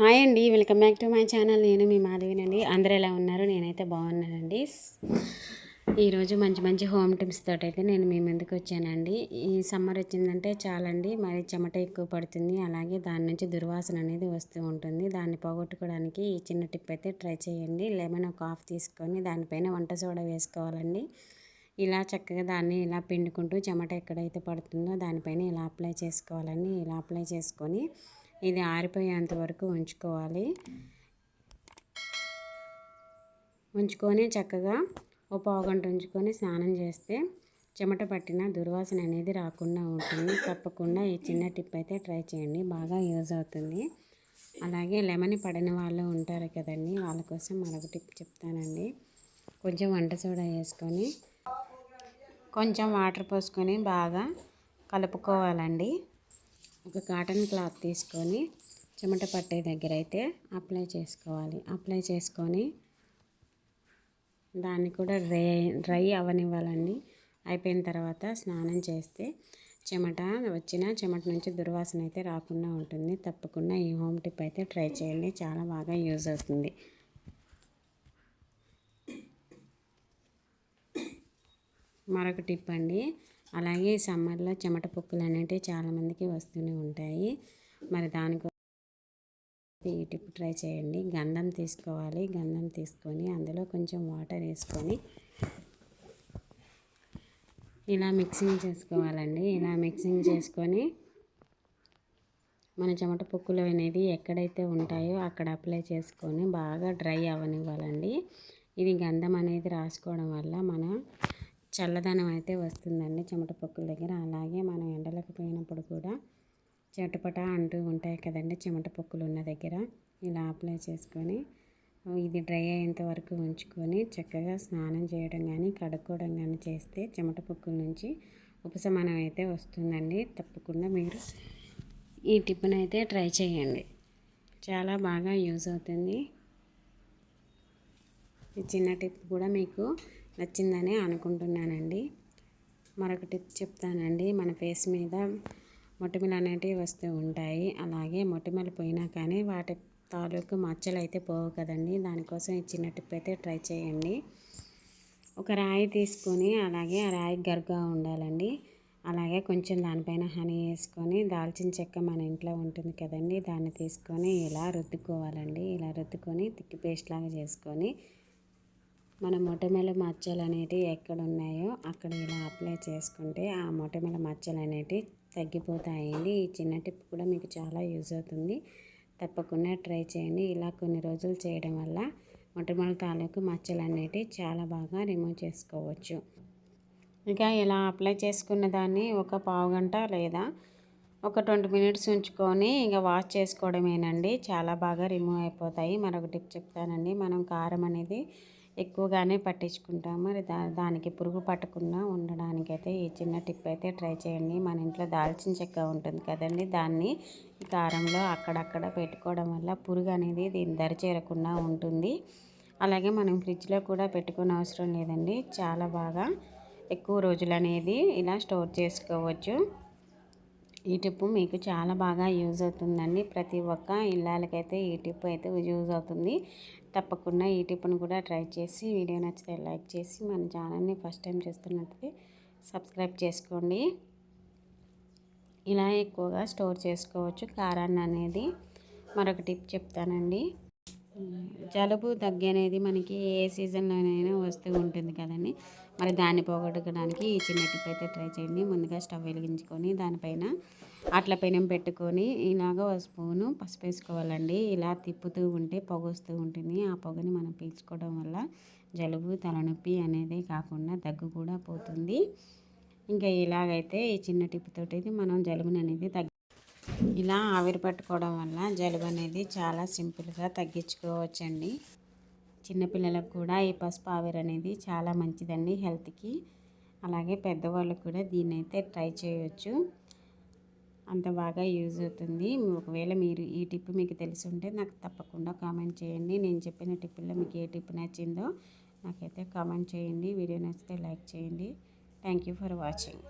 Hi అండి welcome back to my channel. నేను మీ మాధవినండి. అందరూ ఎలా ఉన్నారు? నేనైతే బాగున్నానండి. ఈరోజు మంచి మంచి హోమ్ టిప్స్ తోటి అయితే నేను మీ ముందుకు వచ్చానండి. ఈ సమ్మర్ వచ్చిందంటే చాలండి మరి చెమట ఎక్కువ పడుతుంది. అలాగే దాని నుంచి దుర్వాసన అనేది వస్తూ ఉంటుంది. దాన్ని పోగొట్టుకోవడానికి ఈ చిన్న టిప్ అయితే ట్రై చేయండి. లెమన్ ఒక హాఫ్ తీసుకొని దానిపైన వంట సోడా వేసుకోవాలండి. ఇలా చక్కగా దాన్ని ఇలా పిండుకుంటూ చెమట ఎక్కడైతే పడుతుందో దానిపైన ఇలా అప్లై చేసుకోవాలండి. ఇలా అప్లై చేసుకొని ఇది ఆరిపోయేంత వరకు ఉంచుకోవాలి. ఉంచుకొని చక్కగా ఓ పావుగంట ఉంచుకొని స్నానం చేస్తే చెమట పట్టిన దుర్వాసన అనేది రాకుండా ఉంటుంది. తప్పకుండా ఈ చిన్న టిప్ అయితే ట్రై చేయండి. బాగా యూజ్ అవుతుంది. అలాగే లెమన్ పడిన వాళ్ళు ఉంటారు కదండి వాళ్ళ కోసం మరొక టిప్ చెప్తానండి. కొంచెం వంట సోడా వేసుకొని కొంచెం వాటర్ పోసుకొని బాగా కలుపుకోవాలండి. ఒక కాటన్ క్లాత్ తీసుకొని చెమట పట్టే దగ్గర అయితే అప్లై చేసుకోవాలి. అప్లై చేసుకొని దాన్ని కూడా డ్రై డ్రై అవనివ్వాలండి. అయిపోయిన తర్వాత స్నానం చేస్తే చెమట వచ్చిన చెమట నుంచి దుర్వాసన అయితే రాకుండా ఉంటుంది. తప్పకుండా ఈ హోమ్ టిప్ అయితే ట్రై చేయండి. చాలా బాగా యూజ్ అవుతుంది. మరొక టిప్ అండి. అలాగే సమ్మర్లో చెమట పొక్కులు అనేటివి చాలామందికి వస్తూనే ఉంటాయి. మరి దానికోసం ఈ టిప్ ట్రై చేయండి. గంధం తీసుకోవాలి. గంధం తీసుకొని అందులో కొంచెం వాటర్ వేసుకొని ఇలా మిక్సింగ్ చేసుకోవాలండి. ఇలా మిక్సింగ్ చేసుకొని మన చెమట పొక్కులు అనేది ఎక్కడైతే ఉంటాయో అక్కడ అప్లై చేసుకొని బాగా డ్రై అవ్వనివ్వాలండి. ఇది గంధం అనేది రాసుకోవడం వల్ల మన చల్లదనం అయితే వస్తుందండి చెమట పొక్కుల దగ్గర. అలాగే మనం ఎండలకు పోయినప్పుడు కూడా చెమటపట అంటూ ఉంటాయి కదండి చెమట పొక్కులు ఉన్న దగ్గర. ఇలా అప్లై చేసుకొని ఇది డ్రై అయ్యేంత వరకు ఉంచుకొని చక్కగా స్నానం చేయడం కానీ కడుక్కోవడం కానీ చేస్తే చెమట పొక్కుల నుంచి ఉపశమనం అయితే వస్తుందండి. తప్పకుండా మీరు ఈ టిప్ని అయితే ట్రై చేయండి. చాలా బాగా యూజ్ అవుతుంది. ఈ చిన్న టిప్ కూడా మీకు నచ్చిందని అనుకుంటున్నానండి. మరొక టిప్ చెప్తానండి. మన ఫేస్ మీద మొటిమలు అనేటివి వస్తూ ఉంటాయి. అలాగే మొటిమలు పోయినా కానీ వాటి తాలూకు మచ్చలు అయితే పోవు కదండి. దానికోసం ఈ చిన్న టిప్ అయితే ట్రై చేయండి. ఒక రాయి తీసుకొని అలాగే ఆ రాయి గరుగ్గా ఉండాలండి. అలాగే కొంచెం దానిపైన హనీ వేసుకొని దాల్చిన చెక్క మన ఇంట్లో ఉంటుంది కదండి దాన్ని తీసుకొని ఇలా రుద్దుకోవాలండి. ఇలా రుద్దుకొని తిక్కి పేస్ట్ లాగా చేసుకొని మన మొటిమల మచ్చలు అనేటివి ఎక్కడ ఉన్నాయో అక్కడ ఇలా అప్లై చేసుకుంటే ఆ మొటిమల మచ్చలు అనేటివి తగ్గిపోతాయండి. ఈ చిన్న టిప్ కూడా మీకు చాలా యూజ్ అవుతుంది. తప్పకుండా ట్రై చేయండి. ఇలా కొన్ని రోజులు చేయడం వల్ల మొటిమల తాలూకు మచ్చలు అనేటివి చాలా బాగా రిమూవ్ చేసుకోవచ్చు. ఇంకా ఇలా అప్లై చేసుకున్న దాన్ని ఒక పావు గంట లేదా ఒక ట్వంటీ మినిట్స్ ఉంచుకొని ఇంకా వాష్ చేసుకోవడమేనండి. చాలా బాగా రిమూవ్ అయిపోతాయి. మరొక టిప్ చెప్తానండి. మనం కారం అనేది ఎక్కువగానే పట్టించుకుంటాము. మరి దా దానికి పురుగు పట్టకుండా ఉండడానికైతే ఈ చిన్న టిప్ అయితే ట్రై చేయండి. మన ఇంట్లో దాల్చిన చెక్క ఉంటుంది కదండి దాన్ని కారంలో అక్కడక్కడ పెట్టుకోవడం వల్ల పురుగు అనేది దీని దరి చేరకుండా ఉంటుంది. అలాగే మనం ఫ్రిడ్జ్లో కూడా పెట్టుకునే అవసరం లేదండి. చాలా బాగా ఎక్కువ రోజులు అనేది ఇలా స్టోర్ చేసుకోవచ్చు. ఈ టిప్పు మీకు చాలా బాగా యూజ్ అవుతుందండి. ప్రతి ఒక్క ఇళ్ళకైతే ఈ టిప్ అయితే యూజ్ అవుతుంది. తప్పకుండా ఈ టిప్ను కూడా ట్రై చేసి వీడియో నచ్చితే లైక్ చేసి మన ఛానల్ని ఫస్ట్ టైం చూస్తున్నట్లయితే సబ్స్క్రైబ్ చేసుకోండి. ఇలా ఎక్కువగా స్టోర్ చేసుకోవచ్చు కారాన్ని అనేది. మరొక టిప్ చెప్తానండి. జలుబు దగ్గు అనేది మనకి ఏ సీజన్లోనైనా వస్తూ ఉంటుంది కదండి. మరి దాన్ని పోగొట్టుకోవడానికి ఈ చిన్న టిప్ అయితే ట్రై చేయండి. ముందుగా స్టవ్ వెలిగించుకొని దానిపైన అట్ల పెనం పెట్టుకొని ఇలాగ ఒక స్పూను పసుపు వేసుకోవాలండి. ఇలా తిప్పుతూ ఉంటే పొగ వస్తూ ఉంటుంది. ఆ పొగని మనం పీల్చుకోవడం వల్ల జలుబు తలనొప్పి అనేది కాకుండా దగ్గు కూడా పోతుంది. ఇంకా ఇలాగైతే ఈ చిన్న టిప్పుతోటి మనం జలుబుని అనేది తగ్గి ఇలా ఆవిరి పట్టుకోవడం వల్ల జలుబు అనేది చాలా సింపుల్గా తగ్గించుకోవచ్చండి. చిన్నపిల్లలకు కూడా ఈ పసుపు ఆవిరి అనేది చాలా మంచిదండి హెల్త్కి. అలాగే పెద్దవాళ్ళు కూడా దీన్ని అయితే ట్రై చేయవచ్చు అంత బాగా యూజ్ అవుతుంది. ఒకవేళ మీరు ఈ టిప్ మీకు తెలిసి ఉంటే నాకు తప్పకుండా కామెంట్ చేయండి. నేను చెప్పిన టిప్పుల్లో మీకు ఏ టిప్ నచ్చిందో నాకైతే కామెంట్ చేయండి. వీడియో నచ్చితే లైక్ చేయండి. Thank you for watching.